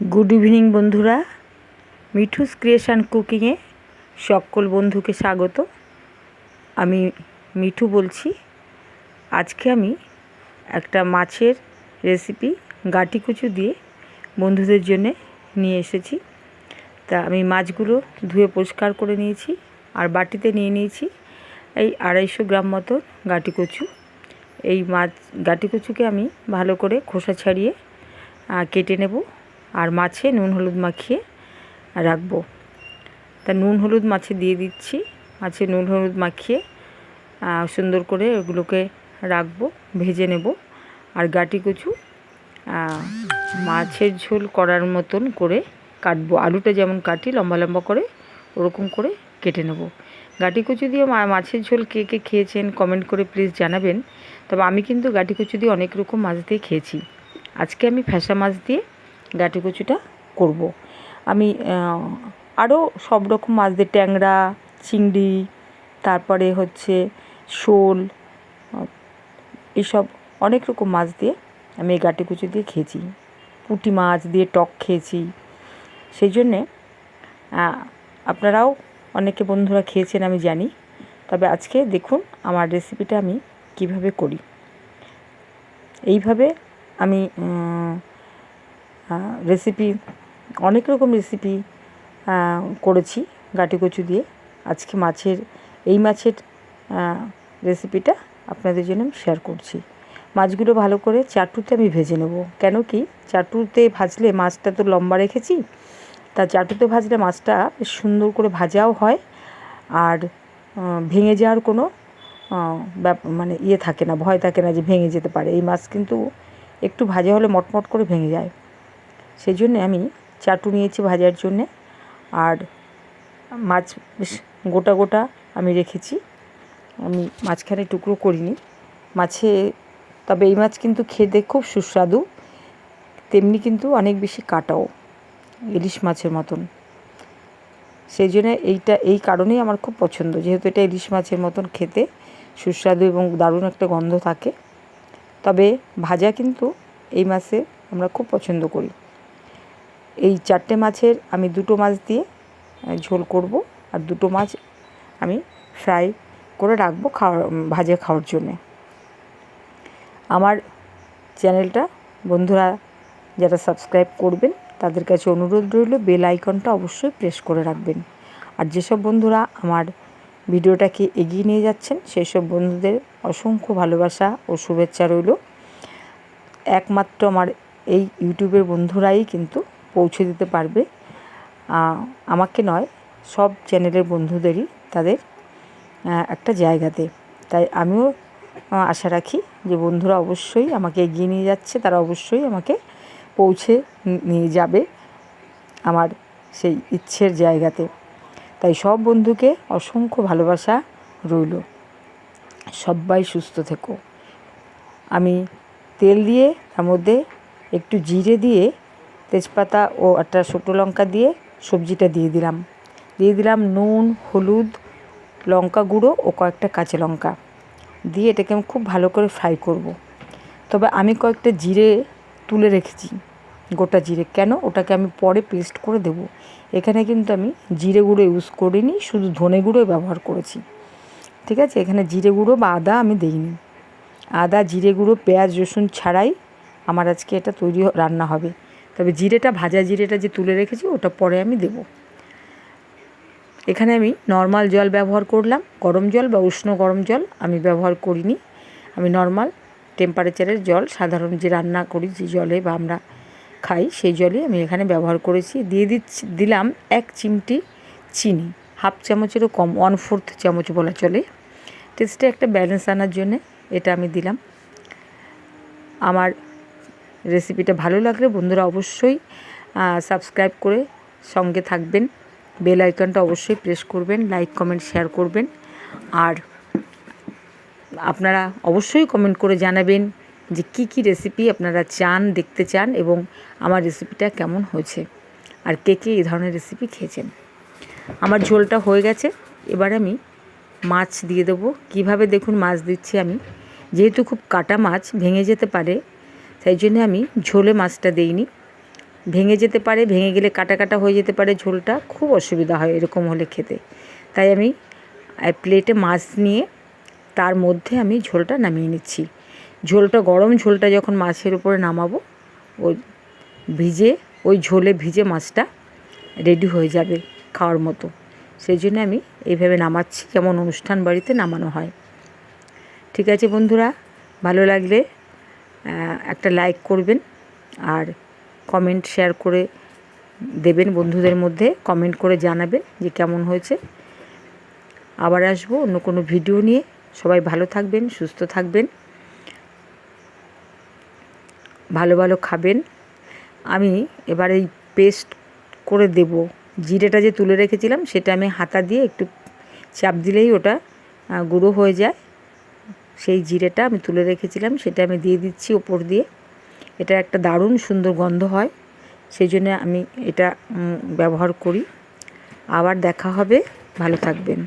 Good evening বন্ধুরা। Mithu's creation কুকিংয়ে সকল বন্ধুকে স্বাগত। আমি মিঠু বলছি। আজকে আমি একটা মাছের রেসিপি গাটি কুচু দিয়ে বন্ধুদের জন্যে নিয়ে এসেছি। তা আমি মাছগুলো ধুয়ে পরিষ্কার করে নিয়েছি আর বাটিতে নিয়ে নিয়েছি এই আড়াইশো গ্রাম মতো গাটি কচু এই মাছ গাটি কচুকে আমি ভালো করে খোসা ছাড়িয়ে কেটে নেব। আর মাছে নুন, হলুদ মাখিয়ে রাখব। তা নুন, হলুদ মাছে দিয়ে দিচ্ছি। মাছে নুন, হলুদ মাখিয়ে সুন্দর করে ওগুলোকে রাখব, ভেজে নেব। আর গাটি কচু মাছের ঝোল করার মতন করে কাটবো। আলুটা যেমন কাটি লম্বা লম্বা করে, ওরকম করে কেটে নেব। গাটি কচু দিয়ে মাছের ঝোল কে কে খেয়েছেন কমেন্ট করে প্লিজ জানাবেন। তবে আমি কিন্তু গাটি কচু দিয়ে অনেক রকম মাছ দিয়ে খেয়েছি। আজকে আমি ফ্যাসা মাছ দিয়ে গাটি কচুটা করব। আমি আরও সব রকম মাছ দিয়ে ট্যাংরা, চিংড়ি, তারপরে হচ্ছে শোল এসব অনেক রকম মাছ দিয়ে আমি এই গাটি দিয়ে খেয়েছি। পুঁটি মাছ দিয়ে টক খেয়েছি। সেই জন্যে আপনারাও অনেকে বন্ধুরা খেয়েছেন আমি জানি। তবে আজকে দেখুন আমার রেসিপিটা আমি কীভাবে করি। এইভাবে আমি রেসিপি অনেক রকম রেসিপি করেছি গাটি কচু দিয়ে। আজকে মাছের, এই মাছের রেসিপিটা আপনাদের জন্য আমি শেয়ার করছি। মাছগুলো ভালো করে চাটুতে আমি ভেজে নেব। কেন কি? চাটুতে ভাজলে মাছটা তো লম্বা রেখেছি। তা চাটুতে ভাজলে মাছটা বেশ সুন্দর করে ভাজাও হয়। আর ভেঙে যাওয়ার কোনো মানে ইয়ে থাকে না, ভয় থাকে না যে ভেঙে যেতে পারে। এই মাছ কিন্তু একটু ভাজা হলে মটমট করে ভেঙে যায়। সেই জন্যে আমি চাটু নিয়েছি ভাজার জন্যে। আর মাছ বেশ গোটা গোটা আমি রেখেছি। আমি মাঝখানে টুকরো করিনি। মাছে, তবে এই মাছ কিন্তু খেতে খুব সুস্বাদু। তেমনি কিন্তু অনেক বেশি কাটাও, ইলিশ মাছের মতন। সেই জন্য এইটা, এই কারণেই আমার খুব পছন্দ। যেহেতু এটা ইলিশ মাছের মতন খেতে সুস্বাদু এবং দারুণ একটা গন্ধ থাকে। তবে ভাজা কিন্তু এই মাছে আমরা খুব পছন্দ করি। এই চারটে মাছের আমি দুটো মাছ দিয়ে ঝোল করব আর দুটো মাছ আমি ফ্রাই করে রাখব খাওয়া ভাজে খাওয়ার জন্যে। আমার চ্যানেলটা বন্ধুরা যারা সাবস্ক্রাইব করবেন, তাদের কাছে অনুরোধ রইল, বেল আইকনটা অবশ্যই প্রেস করে রাখবেন। আর যেসব বন্ধুরা আমার ভিডিওটাকে এগিয়ে নিয়ে যাচ্ছেন সেই সব বন্ধুদের অসংখ্য ভালোবাসা ও শুভেচ্ছা রইল। একমাত্র আমার এই ইউটিউবের বন্ধুরাই কিন্তু পৌঁছে দিতে পারবে। আমাকে নয়, সব চ্যানেলের বন্ধুদেরই তাদের একটা জায়গাতে। তাই আমিও আশা রাখি যে বন্ধুরা অবশ্যই আমাকে এগিয়ে নিয়ে যাচ্ছে, তারা অবশ্যই আমাকে পৌঁছে নিয়ে যাবে আমার সেই ইচ্ছের জায়গাতে। তাই সব বন্ধুকে অসংখ্য ভালোবাসা রইল। সবাই সুস্থ থেকো। আমি তেল দিয়ে, তার মধ্যে একটু জিরে দিয়ে তেজপাতা ও একটা শুকনো লঙ্কা দিয়ে সবজিটা দিয়ে দিলাম। দিয়ে দিলাম নুন, হলুদ, লঙ্কা গুঁড়ো ও কয়েকটা কাঁচা লঙ্কা। দিয়ে এটাকে আমি খুব ভালো করে ফ্রাই করব। তবে আমি কয়েকটা জিরে তুলে রেখেছি, গোটা জিরে। কেন? ওটাকে আমি পরে পেস্ট করে দেব। এখানে কিন্তু আমি জিরে গুঁড়ো ইউজ করিনি, শুধু ধনে গুঁড়ো ব্যবহার করেছি। ঠিক আছে? এখানে জিরে গুঁড়ো বা আদা আমি দিইনি। আদা, জিরে গুঁড়ো, পেঁয়াজ, রসুন ছাড়াই আমার আজকে এটা তৈরি রান্না হবে। তবে জিরেটা, ভাজা জিরেটা যে তুলে রেখেছি, ওটা পরে আমি দেবো। এখানে আমি নর্মাল জল ব্যবহার করলাম। গরম জল বা উষ্ণ গরম জল আমি ব্যবহার করিনি। আমি নর্মাল টেম্পারেচারের জল, সাধারণ যে রান্না করি, যে জলে বা আমরা খাই, সেই জলই আমি এখানে ব্যবহার করেছি। দিয়ে দিচ্ছি, দিলাম এক চিমটি চিনি, হাফ চামচেরও কম ওয়ান ফোর্থ চামচ বলা চলে। টেস্টে একটা ব্যালেন্স আনার জন্যে এটা আমি দিলাম। আমার রেসিপিটা ভালো লাগলে বন্ধুরা অবশ্যই সাবস্ক্রাইব করে সঙ্গে থাকবেন। বেল আইকনটা অবশ্যই প্রেস করবেন লাইক কমেন্ট শেয়ার করবেন। আর আপনারা অবশ্যই কমেন্ট করে জানাবেন যে কি কি রেসিপি আপনারা চান, দেখতে চান এবং আমার রেসিপিটা কেমন হয়েছে আর কে কে এই ধরনের রেসিপি খেয়েছেন। আমার ঝোলটা হয়ে গেছে, এবার আমি মাছ দিয়ে দেবো। কীভাবে দেখুন মাছ দিচ্ছি আমি, যেহেতু খুব কাটা মাছ, ভেঙে যেতে পারে তাই জন্য আমি ঝোলে মাছটা দেইনি। ভেঙে যেতে পারে, ভেঙে গেলে কাটা কাটা হয়ে যেতে পারে ঝোলটা, খুব অসুবিধা হয় এরকম হলে খেতে। তাই আমি প্লেটে মাছ নিয়ে তার মধ্যে আমি ঝোলটা নামিয়ে নিচ্ছি। ঝোলটা গরম, ঝোলটা যখন মাছের উপরে নামাবো, ওই ভিজে, ওই ঝোলে ভিজে মাছটা রেডি হয়ে যাবে খাওয়ার মতো। সেই জন্য আমি এইভাবে নামাচ্ছি যেমন অনুষ্ঠান বাড়িতে নামানো হয়। ঠিক আছে বন্ধুরা, ভালো লাগলে একটা লাইক করবেন আর কমেন্ট শেয়ার করে দেবেন বন্ধুদের মধ্যে কমেন্ট করে জানাবেন যে কেমন হয়েছে। আবার আসব অন্য কোনো ভিডিও নিয়ে। সবাই ভালো থাকবেন, সুস্থ থাকবেন। ভালো ভালো খাবেন। আমি এবার এই পেস্ট করে দেব। জিরেটা যে তুলে রেখেছিলাম, সেটা আমি হাতা দিয়ে একটু চাপ দিলেই ওটা গুঁড়ো হয়ে যায়। সেই জিরেটা আমি তুলে রেখেছিলাম, সেটা আমি দিয়ে দিচ্ছি ওপর দিয়ে। এটা একটা দারুণ সুন্দর গন্ধ হয়, সেই জন্য আমি এটা ব্যবহার করি। আবার দেখা হবে, ভালো থাকবেন।